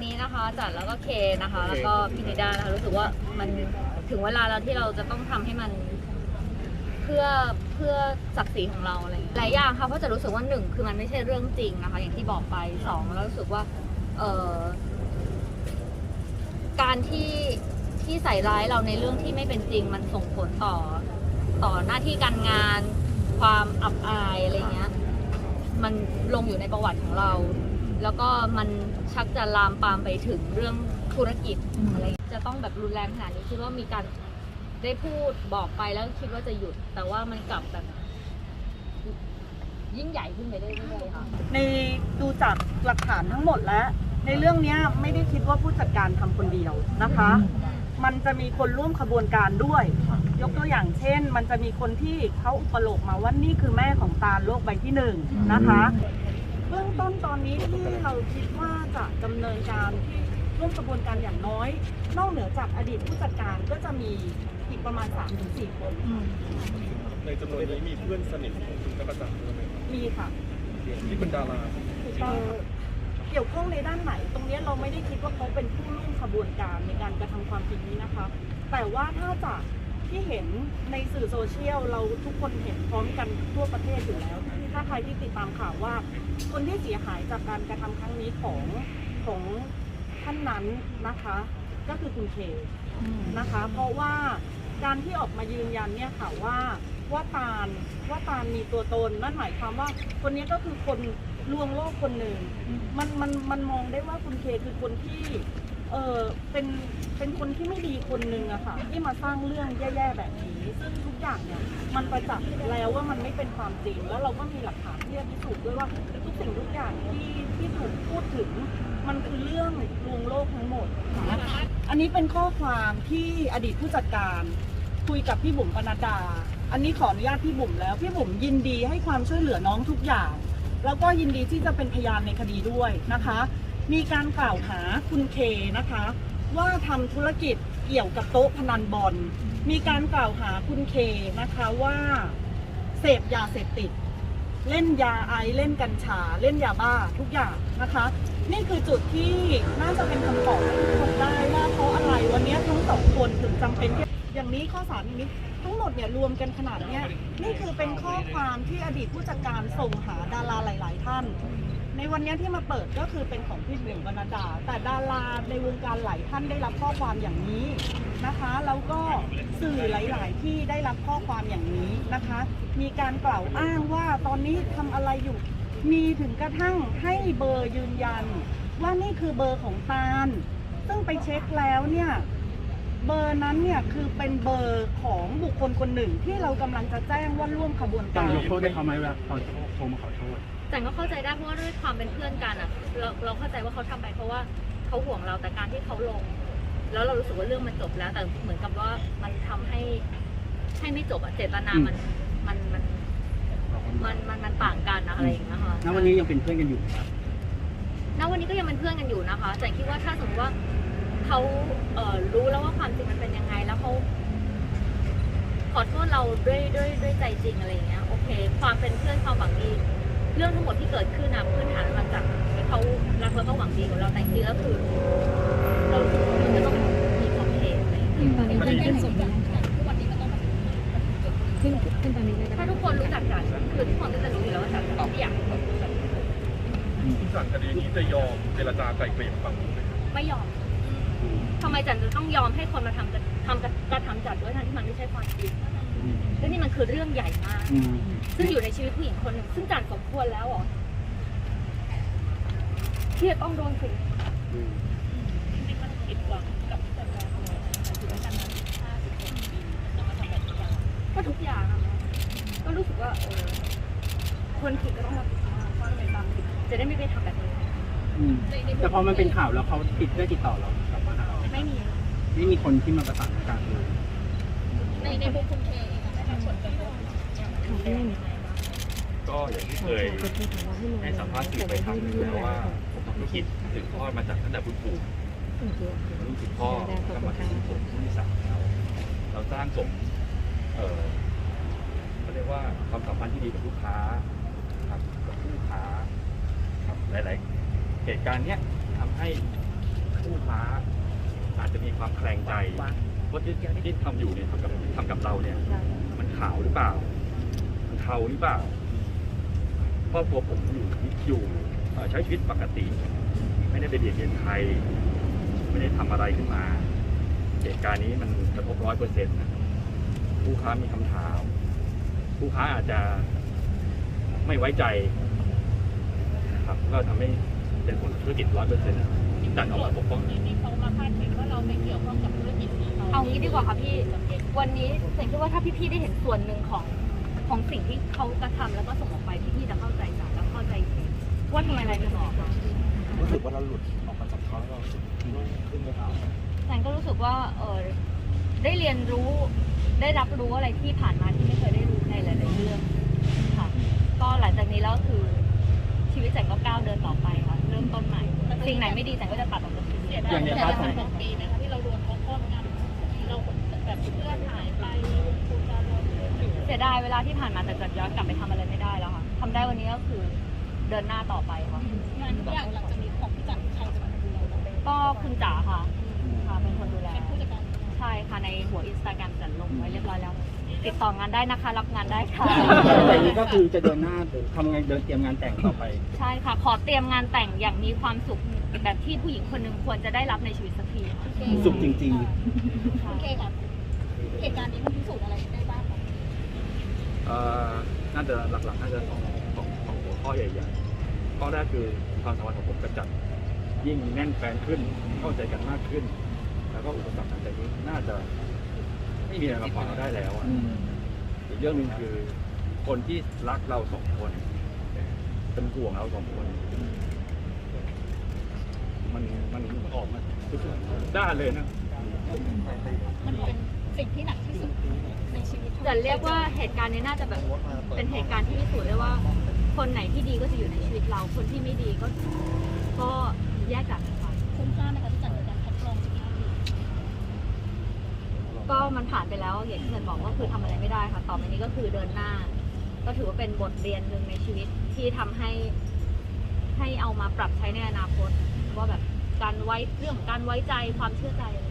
วันนี้นะคะจัดแล้วก็เคนะคะ แล้วก็พินิดานะคะรู้สึกว่ามันถึงเวลาแล้วที่เราจะต้องทำให้มัน เพื่อเพื่อศักดิ์ศรีของเราอะไรอย่างเงี้ยหลายอย่างค่ะเพราะจะรู้สึกว่าหนึ่งคือมันไม่ใช่เรื่องจริงนะคะ อย่างที่บอกไปสองแล้วรู้สึกว่า เออการที่ที่ใส่ร้ายเราในเรื่องที่ไม่เป็นจริง มันส่งผลต่อต่อหน้าที่การงาน ความอับอายอะไรเงี้ย มันลงอยู่ในประวัติของเรา แล้วก็มันชักจะลามปามไปถึงเรื่องธุรกิจอะไรเงี้ยจะต้องแบบรุนแรงขนาดนี้คิดว่ามีการได้พูดบอกไปแล้วคิดว่าจะหยุด แต่ว่ามันกลับแบบ ยิ่งใหญ่ขึ้นไปเรื่อยๆค่ะ ในดูจากหลักฐานทั้งหมดแล้ว ในเรื่องเนี้ยไม่ได้คิดว่าผู้จัดการทำคนเดียวนะคะ มันจะมีคนร่วมขบวนการด้วย ยกตัวอย่างเช่น มันจะมีคนที่เขาอุปโลกมาว่านี่คือแม่ของตาลโลกใบที่หนึ่งนะคะ เบื้องต้นตอนนี้ที่เราคิดว่าจะดำเนินการที่ร่วมกระบวนการอย่างน้อย นอกเหนือจากอดีตผู้จัดการก็จะมีอีกประมาณ3-4คนในจำนวนนี้มีเพื่อนสนิทของคุณจักรจันทร์ด้วยไหมครับมีค่ะที่เป็นดาราเอ่อเกี่ยวข้องในด้านไหน ตรงเนี้ยเราไม่ได้คิดว่าเขาเป็นผู้ร่วมขบวนการในการกระทำความผิดนี้นะคะ แต่ว่าถ้าจากที่เห็นในสื่อโซเชียลเราทุกคนเห็นพร้อมกันทั่วประเทศอยู่แล้ว ถ้าใครที่ติดตามข่าวว่า คนที่เสียหายจากการกระทำครั้งนี้ของของท่านนั้นนะคะ ก็คือคุณเคนะคะ เพราะว่าการที่ออกมายืนยันเนี่ยค่ะว่าว่าตาลว่าตาลมีตัวตนนั่นหมายความว่า คนนี้ก็คือคนลวงโลกคนหนึ่งมันมันมันมองได้ว่าคุณเคคือคนที่เออเป็นเป็นคนที่ไม่ดีคนหนึ่งอะค่ะ ที่มาสร้างเรื่องแย่ๆแบบนี้ ซึ่งทุกอย่างเนี่ยมันประจักษ์แล้วว่ามันไม่เป็นความจริง แล้วเราก็มีหลักฐานที่จะพิสูจน์ด้วยว่า สิ่งทุกอย่างที่ที่ถูกพูดถึง มันคือเรื่องลวงโลกทั้งหมดค่ะอันนี้เป็นข้อความที่อดีตผู้จัดการคุยกับพี่บุ๋มปนัดดา อันนี้ขออนุญาตพี่บุ๋มแล้ว พี่บุ๋มยินดีให้ความช่วยเหลือน้องทุกอย่าง แล้วก็ยินดีที่จะเป็นพยานในคดีด้วยนะคะ มีการกล่าวหาคุณเคนะคะ ว่าทำธุรกิจเกี่ยวกับโต๊ะพนันบอล มีการกล่าวหาคุณเคนะคะว่า เสพยาเสพติด เล่นยาไอเล่นกัญชา เล่นยาบ้าทุกอย่างนะคะ นี่คือจุดที่น่าจะเป็นคำตอบให้ทุกคนได้ว่าเพราะอะไรวันนี้ทั้งสองคนถึงจำเป็นที่อย่างนี้ข้อสามอย่างนี้ทั้งหมดเนี่ยรวมกันขนาดเนี้ยนี่คือเป็นข้อความที่อดีตผู้จัดการส่งหาดาราหลาย ๆ ท่าน ในวันนี้ที่มาเปิดก็คือเป็นของพี่บุ๋มบรรดา แต่ดาราในวงการหลายท่านได้รับข้อความอย่างนี้นะคะแล้วก็สื่อหลาย ๆ ที่ได้รับข้อความอย่างนี้นะคะ มีการกล่าวอ้างว่าตอนนี้ทำอะไรอยู่มีถึงกระทั่งให้เบอร์ยืนยัน ว่านี่คือเบอร์ของตาล ซึ่งไปเช็คแล้วเนี่ย เบอร์นั้นเนี่ยคือเป็นเบอร์ของบุคคลคนหนึ่งที่เรากำลังจะแจ้งว่าร่วมขบวนต้อกางรยกโทษให้เขาไหมเวลาเขาโทรมาขอโทษ แต่ก็เข้าใจได้เพราะว่าด้วยความเป็นเพื่อนกันอะ เราเราเข้าใจว่าเขาทำไปเพราะว่าเขาห่วงเราแต่การที่เขาลง แล้วเรารู้สึกว่าเรื่องมันจบแล้ว แต่เหมือนกับว่ามันทำให้ให้ไม่จบอะเจตนามันมันมันมันมันมันต่างกันนะอะไรอย่างเงี้ยค่ะ ณวันนี้ยังเป็นเพื่อนกันอยู่ไหมครับ ณวันนี้ก็ยังเป็นเพื่อนกันอยู่นะคะ แต่คิดว่าถ้าสมมติว่า เขาเอ่อรู้แล้วว่าความจริงมันเป็นยังไง แล้วเขาขอโทษเราด้วยด้วยด้วยใจจริงอะไรอย่างเงี้ยโอเค ความเป็นเพื่อนความหวังดี เรื่องทั้งหมดที่เกิดขึ้นนะพื้นฐานมาจากที่เขารักแล้วก็หวังดีกับเราแต่จริงแล้วคือ เรามันจะต้องมีขอบเขตอะไรอย่างเงี้ยตอนนี้ขึ้นขึ้นสมยังขึ้นขึ้นตอนนี้เลยถ้าทุกคนรู้จักกันคือทุกคนก็จะรู้อยู่แล้วว่าจันไม่อยากให้คนรู้จักคุณจันคดีนี้จะยอมเจรจาไกลเกลี่ยฝั่งนู้นไหมครับไม่ยอม ทำไมจันจะต้องยอมให้คนมาทำกระทำกระกระทำจัดด้วยทั้งที่มันไม่ใช่ความจริงและนี่มันคือเรื่องใหญ่มาก อืมซึ่งอยู่ในชีวิตผู้หญิงคนหนึ่งซึ่งจันสมควรแล้วเหรอที่จะต้องโดนสิ่งนี้ที่มันผิดหวังกับผู้จัดการของเราถึงขนาดนั้นก็ทุกอย่างอะก็รู้สึกว่าเออคนผิดก็ต้องรับผิดชอบว่าเป็นตามผิดจะได้ไม่ไปทำแบบนี้ อืมแต่พอมันเป็นข่าวแล้วเขาติดได้ติดต่อเรา ไม่มีไม่มีคนที่มาประสานการเลยในในพวกคุณเคเองได้รับผลกระทบข่าวที่ไม่มีก็อย่างที่เคยให้สัมภาษณ์สื่อไปครั้งหนึงแล้วว่าผมทำธุรกิจสืบทอดมาจากตั้งแต่คุณปู่รุ่นคุณพ่อกลับมาถึงรุ่นผมรุ่นที่สามแล้วเราสร้างสมเอ่อเขาเรียกว่าความสัมพันธ์ที่ดีกับลูกค้าครับกับผู้ค้าครับหลาย ๆ เหตุการณ์เนี้ยทำให้ผู้ค้า อาจจะมีความแคลงใจว่าที่ที่ทำอยู่เนี่ยทำกับทำกับเราเนี่ย มันขาวหรือเปล่า มันเทาหรือเปล่าครอบครัวผมอยู่อยู่ใช้ชีวิตปกติ ไม่ได้ไปเบียดเบียนใครไม่ได้ทำอะไรขึ้นมาเหตุการณ์นี้มันกระทบร้อยเปอร์เซ็นต์ผู้ค้ามีคำถาม ผู้ค้าอาจจะไม่ไว้ใจนะครับก็ทำให้เป็นผลธุรกิจร้อยเปอร์เซ็นต์ดันออกมาปกป้องเอางี้ดีกว่าค่ะพี่ วันนี้เจ๋งคิดว่าถ้าพี่ๆได้เห็นส่วนหนึ่งของของสิ่งที่เขากระทำแล้วก็ส่งออกไปพี่ๆจะเข้าใจจ้ะแล้วเข้าใจว่าทำไมอะไรถึงออกมารู้สึกว่าเราหลุดออกมาจากเขาเรานุ่มขึ้นไหมครับแจงก็รู้สึกว่าเออได้เรียนรู้ได้รับรู้อะไรที่ผ่านมาที่ไม่เคยได้รู้ในหลายๆเรื่องค่ะ ก็หลังจากนี้แล้วคือชีวิตแจงก็ก้าวเดินต่อไปค่ะเริ่มต้นใหม่สิ่งไหนไม่ดีแจงก็จะตัดออกจากชีวิต อย่างในพาร์ทของปีนะคะที่เราโดนเขาครอบงำเราแบบเพื่อนหายไปวงโคจรเราเสียดายเวลาที่ผ่านมาแต่จะย้อนกลับไปทำอะไรไม่ได้แล้วค่ะทำได้วันนี้ก็คือเดินหน้าต่อไปค่ะงานทุกอย่างหลังจากนี้ของพี่จันใครจะมาดูแลเราเป็นก็คุณจ๋าค่ะค่ะเป็นคนดูแลผู้จัดการใช่ค่ะในหัวอินสตาแกรมจัดลงไว้เรียบร้อยแล้ว ติดต่องานได้นะคะ รับงานได้ค่ะแต่นี้ก็คือจะเดินหน้าทำงานเดินเตรียมงานแต่งต่อไป ใช่ค่ะ ขอเตรียมงานแต่งอย่างมีความสุข แบบที่ผู้หญิงคนหนึ่งควรจะได้รับในชีวิตสักทีค่ะสุขจริงโอเคค่ะเหตุการณ์นี้มันพิสูจน์อะไรได้บ้างคะเอ่อน่าจะหลักๆน่าจะสองสองสองหัวข้อใหญ่ๆข้อแรกคือความสัมพันธ์ของผมกับจัดยิ่งแน่นแฟนขึ้นเข้าใจกันมากขึ้น แล้วก็อุปสรรคทางใจนี้น่าจะไม่มีอะไรมาขวางเราได้แล้วอะๆอืมอีกเรื่องหนึ่งคือคนที่รักเราสองคนเป็นห่วงเราสองคน มันมันออกมาทุกด้านเลยนะ มันเป็นสิ่งที่หนักที่สุดในชีวิตจะเรียกว่าเหตุการณ์นี้น่าจะแบบเป็นเหตุการณ์ที่พิสูจน์ได้ว่า คนไหนที่ดีก็จะอยู่ในชีวิตเรา คนที่ไม่ดีก็ ก็แยกจากกันไปคุ้มค่าไหมคะที่จัดการคัดกรองสินค้าดีก็มันผ่านไปแล้วอย่างที่เงินบอกก็คือทำอะไรไม่ได้ค่ะ ต่อไปนี้ก็คือเดินหน้า ก็ถือว่าเป็นบทเรียนหนึ่งในชีวิตที่ทำให้ ให้เอามาปรับใช้ในอนาคตว่าแบบการไว้เรื่องของการไว้ใจความเชื่อใจอะไร